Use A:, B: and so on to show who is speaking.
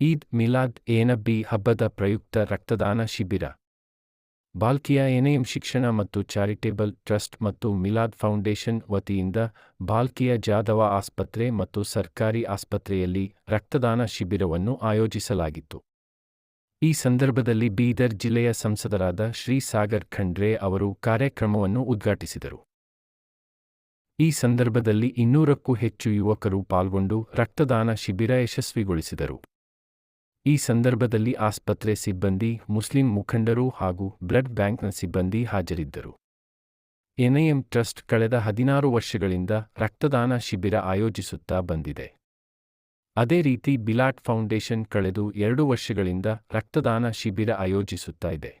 A: ಈದ್ ಮಿಲಾದ್ ಏನಬ್ಬಿ ನಬಿ ಹಬ್ಬದ ಪ್ರಯುಕ್ತ ರಕ್ತದಾನ ಶಿಬಿರ. ಬಾಲ್ಕಿಯ ಎನೆಎಂ ಶಿಕ್ಷಣ ಮತ್ತು ಚಾರಿಟೇಬಲ್ ಟ್ರಸ್ಟ್ ಮತ್ತು ಮಿಲಾದ್ ಫೌಂಡೇಶನ್ ವತಿಯಿಂದ ಬಾಲ್ಕಿಯ ಜಾದವ ಆಸ್ಪತ್ರೆ ಮತ್ತು ಸರ್ಕಾರಿ ಆಸ್ಪತ್ರೆಯಲ್ಲಿ ರಕ್ತದಾನ ಶಿಬಿರವನ್ನು ಆಯೋಜಿಸಲಾಗಿತ್ತು. ಈ ಸಂದರ್ಭದಲ್ಲಿ ಬೀದರ್ ಜಿಲ್ಲೆಯ ಸಂಸದರಾದ ಶ್ರೀ ಸಾಗರ್ ಖಂಡ್ರೆ ಅವರು ಕಾರ್ಯಕ್ರಮವನ್ನು ಉದ್ಘಾಟಿಸಿದರು. ಈ ಸಂದರ್ಭದಲ್ಲಿ ಇನ್ನೂರಕ್ಕೂ ಹೆಚ್ಚು ಯುವಕರು ಪಾಲ್ಗೊಂಡು ರಕ್ತದಾನ ಶಿಬಿರ ಯಶಸ್ವಿಗೊಳಿಸಿದರು. ಈ ಸಂದರ್ಭದಲ್ಲಿ ಆಸ್ಪತ್ರೆ ಸಿಬ್ಬಂದಿ, ಮುಸ್ಲಿಂ ಮುಖಂಡರು ಹಾಗೂ ಬ್ಲಡ್ ಬ್ಯಾಂಕ್ನ ಸಿಬ್ಬಂದಿ ಹಾಜರಿದ್ದರು. ಎನ್ಐಎಂ ಟ್ರಸ್ಟ್ ಕಳೆದ ಹದಿನಾರು ವರ್ಷಗಳಿಂದ ರಕ್ತದಾನ ಶಿಬಿರ ಆಯೋಜಿಸುತ್ತಾ ಬಂದಿದೆ. ಅದೇ ರೀತಿ ಬಿಲಾಟ್ ಫೌಂಡೇಶನ್ ಕಳೆದು ಎರಡು ವರ್ಷಗಳಿಂದ ರಕ್ತದಾನ ಶಿಬಿರ ಆಯೋಜಿಸುತ್ತಾ ಇದೆ.